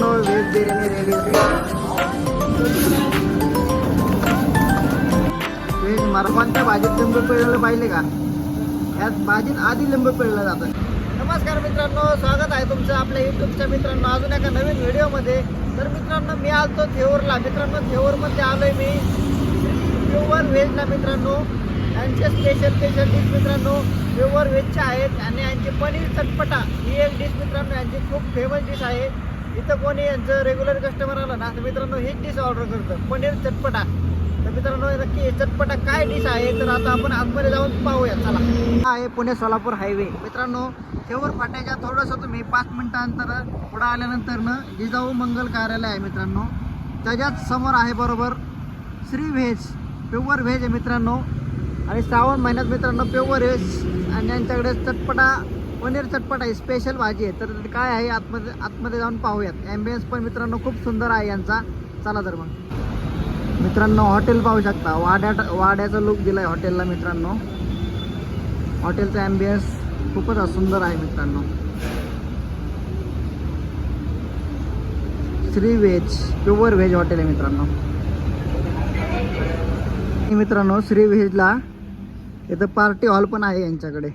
Veg biryani ready veg मरमांच्या भाजीत लिंबू पिळलं पाहिले का? यात भाजीत आधी लिंबू पिळलं जातं. नमस्कार मित्रांनो स्वागत आहे तुमचं आपल्या युट्यूबच्या मित्रांनो. अजून एका नवीन व्हिडिओमध्ये. तर मित्रांनो मी आलतो थेऊरला. मित्रांनो थेऊरमध्ये आलोय मी. प्युअर व्हेजला मित्रांनो. यांचे स्पेशल स्पेशल डिश मित्रांनो. प्युअर व्हेजच्या आहेत. आणि यांची पनीर चटपटा ही एक डिश मित्रांनो. यांची खूप फेमस डिश आहे. इथं कोणी यांचं रेग्युलर कस्टमर आलं ना तर मित्रांनो हीच डिश ऑर्डर करतं. पनीर चटपटा. तर मित्रांनो नक्की चटपटा काय डिश आहे तर आता आपण आतमध्ये जाऊन पाहूया. चला. हा आहे पुणे सोलापूर हायवे मित्रांनो शेवर फाट्याच्या थोडंसं तुम्ही पाच मिनिटांतर पुढं आल्यानंतर ना जिजाऊ मंगल कार्यालय आहे मित्रांनो. त्याच्याच समोर आहे बरोबर श्री व्हेज प्युअर व्हेज आहे मित्रांनो. आणि श्रावण महिन्यात मित्रांनो प्युअर व्हेज आणि यांच्याकडे चटपटा पनीर चटपट आहे स्पेशल भाजी आहे. तर काय आहे आतमध्ये आतमध्ये जाऊन पाहूयात. ॲम्बियन्स पण मित्रांनो खूप सुंदर आहे यांचा. चला तर मग. मित्रांनो हॉटेल पाहू शकता. वाड्या वाड्याचा लुक दिला आहे हॉटेलला मित्रांनो. हॉटेलचा ॲम्बियन्स खूपच सुंदर आहे मित्रांनो. Shri veg pure veg hotel आहे मित्रांनो. मित्रांनो श्री व्हेजला इथं पार्टी हॉल पण आहे यांच्याकडे.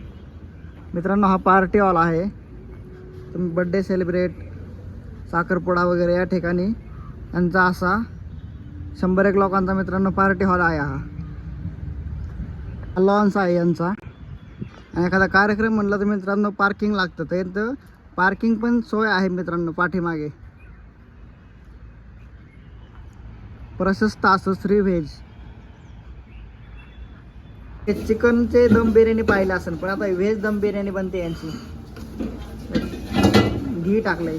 मित्रांनो हा पार्टी हॉल आहे. तुम्ही बड्डे सेलिब्रेट साखरपुडा वगैरे या ठिकाणी. यांचा असा शंभर एक लोकांचा मित्रांनो पार्टी हॉल आहे हा. लॉन्स आहे यांचा. आणि एखादा कार्यक्रम म्हणलं तर मित्रांनो पार्किंग लागतं. तर इथं पार्किंग पण सोय आहे मित्रांनो पाठीमागे. प्रशस्त असं श्री व्हेज हे चिकनचे दम बिर्याणी पाहिलं असेल पण आता व्हेज दम बिर्याणी बनते यांची. घी टाकलंय.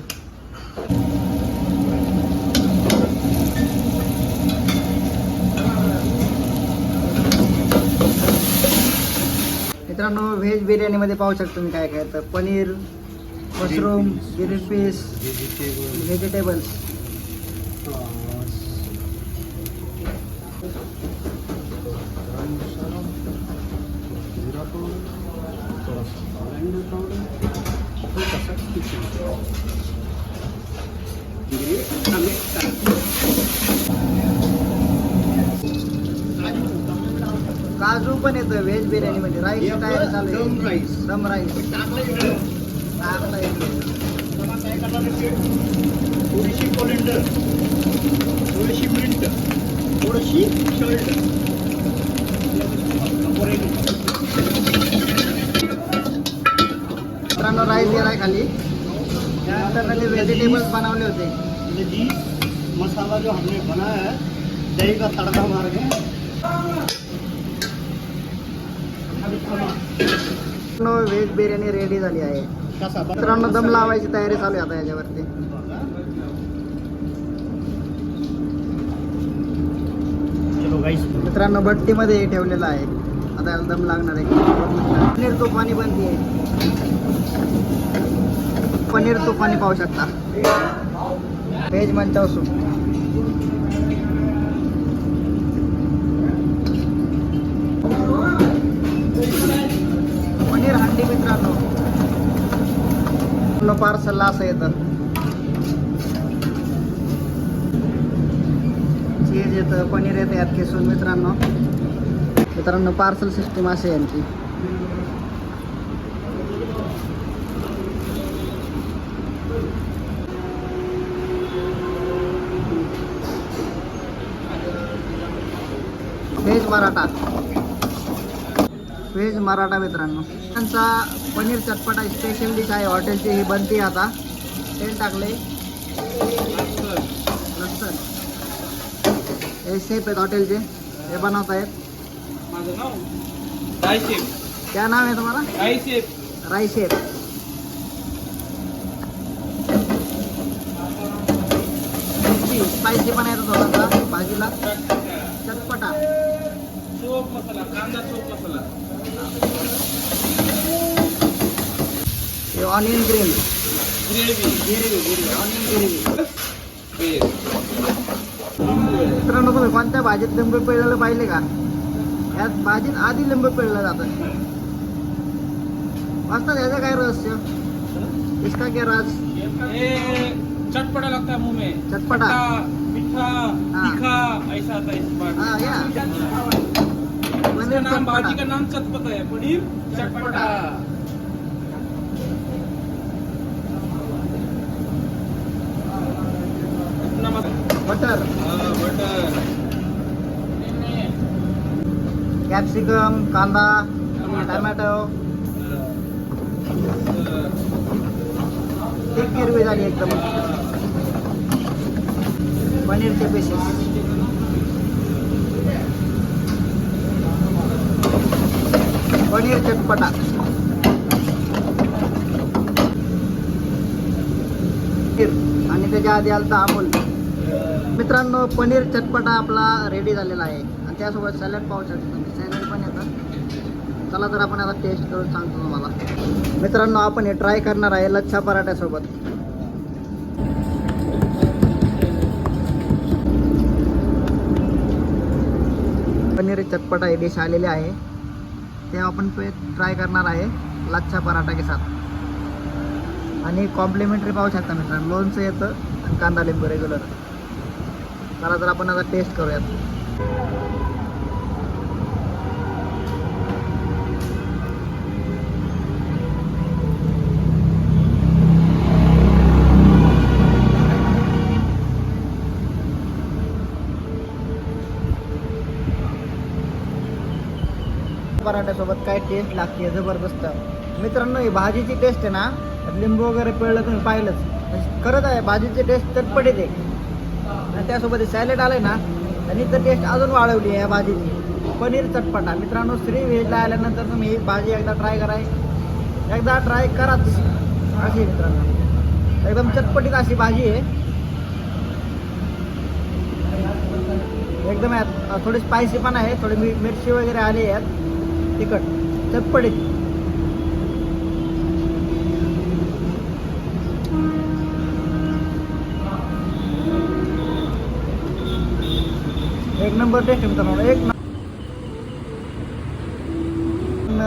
मित्रांनो व्हेज बिर्याणीमध्ये पाहू शकतो तुम्ही काय काय तर. Paneer mushroom green peas vegetables काजू पण येतं व्हेज बिर्याणीमध्ये राईस तयारी चालू राईस दम राईस टाकला थोडीशी कोरिंडर थोडीशी मिंट थोडीशी शर्ट मित्रांनो राईस गेलाय खाली. त्यानंतर त्यांनी व्हेजिटेबल्स बनवले होते. जी मसाला जो हमने बनाया है दही का तड़का मार के। व्हेज बिर्याणी रेडी झाली आहे. मित्रांनो दम लावायची तयारी चालू आहे आता याच्यावरती. मित्रांनो भट्टीमध्ये ठेवलेलं आहे. आता दम लागणार आहे. पनीर तुफानी बनते पनीर तुफानी पाहू शकता. Veg Manchow soup. Paneer handi मित्रांनो. पार्सलला असं येतं. चीज येतं पनीर येतं यात खेसून मित्रांनो. मित्रांनो पार्सल सिस्टीम असे यांची व्हेज मराठा. व्हेज मराठा मित्रांनो. त्यांचा पनीर चटपटा स्पेशल डिश आहे. हॉटेलची ही बनती आता. तेल टाकले. लसूण. हे शेफ आहेत हॉटेलचे. हे बनवत आहेत माझं नाव राय शेफ क्या नाव आहे तुम्हाला? राय शेफ स्पायसी पण येतो थोडासा भाजीला. चटपटा. सोप मसाला कांदा सोप मसाला. हे ऑनियन ग्रीन ग्रेव्ही. गिरवी गिरवी ऑनियन गिरवी ग्रेव्ही. मित्रांनो तुम्ही कोणत्या भाजीत लिंबू पिळलेलं पाहिले का? यात भाजीत आधी लिंबू पिळलं जातं. वाचतात याचं काय रहस्य? इसका क्या राज चटपटा लागतो मुंह में. चटपटा। मीठा। तीखा ऐसा आता इस बार. हाँ, या। इसका नाम भाजी का नाम चटपटा है पनीर चटपटा. बटर. हाँ, बटर. कॅप्सिकम कांदा टमॅटो. एक हिरवी झाली एकदम. पनीरचे पीसेस पनीर. चटपटा आणि त्याच्या आधी आलता अमूल. मित्रांनो पनीर चटपटा आपला रेडी झालेला आहे. आणि त्यासोबत सॅलड पाहू शकतो सॅलड पण येतं चला तर आपण आता टेस्ट करून सांगतो तुम्हाला. मित्रांनो आपण हे ट्राय करणार आहे लच्छा पराठ्यासोबत. पनीर चटपटा ही डिश आलेली आहे. ते आपण ट्राय करणार आहे लच्छा पराठा के साथ. आणि कॉम्प्लिमेंटरी पाहू शकता मित्रांनो लोणचं येतं आणि कांदा लिंबू रेग्युलर चला तर आपण आता टेस्ट करूयात. पराठ्यासोबत काय टेस्ट लागते जबरदस्त. मित्रांनो ही भाजीची टेस्ट आहे ना लिंबू वगैरे पिळलं तुम्ही पाहिलंच. म्हणजे खरंच आहे भाजीची टेस्ट चटपटीत आहे आणि त्यासोबत सॅलेड आलं ना त्यांनी तर टेस्ट अजून वाढवली आहे या भाजीची. पनीर चटपटा. मित्रांनो श्री व्हेजला आल्यानंतर तुम्ही ही भाजी एकदा ट्राय कराय एकदा ट्राय कराच. अशी मित्रांनो. एकदम चटपटीत अशी भाजी आहे. एकदम यात थोडी स्पायसी पण आहे थोडी मी मिरची वगैरे आली आहेत तिखट चटपटीत. एक नंबर टेस्ट मित्रांनो एक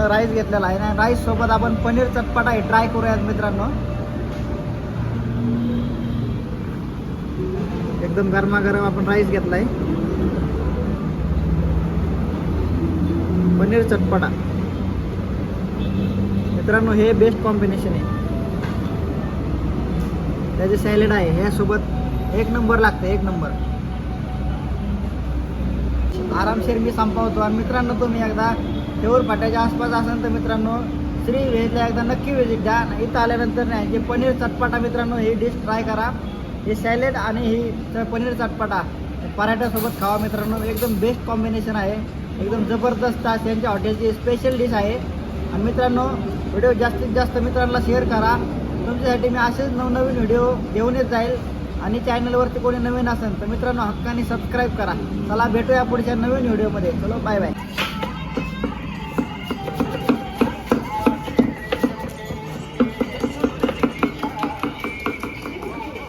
राईस घेतलेला आहे. ना राईस सोबत आपण पनीर चटपटा आहे. ट्राय करूयात मित्रांनो. एकदम गरमागरम आपण राईस घेतलाय. पनीर चटपटा. मित्रांनो हे बेस्ट कॉम्बिनेशन आहे. त्याचे सॅलेड आहे. ह्यासोबत एक नंबर लागतं एक नंबर आरामशीर मी संपवतो. आणि मित्रांनो तुम्ही एकदा ठेवर फाट्याच्या आसपास असाल तर मित्रांनो श्री व्हेजला एकदा नक्की व्हिजिट द्या. इथं आल्यानंतर नाही जे पनीर चटपटा मित्रांनो ही डिश ट्राय करा. हे सॅलेड आणि ही पनीर चटपटा पराठ्यासोबत खावा मित्रांनो. एकदम बेस्ट कॉम्बिनेशन आहे. एकदम जबरदस्त आज त्यांच्या हॉटेलची स्पेशल डिश आहे. आणि मित्रांनो व्हिडिओ जास्तीत जास्त मित्रांना शेअर करा. तुमच्यासाठी मी असेच नवनवीन व्हिडिओ घेऊन येत जाईल. आणि चॅनलवरती कोणी नवीन असेल तर मित्रांनो हक्काने सबस्क्राईब करा. चला भेटूया पुढच्या नवीन व्हिडिओमध्ये चलो बाय बाय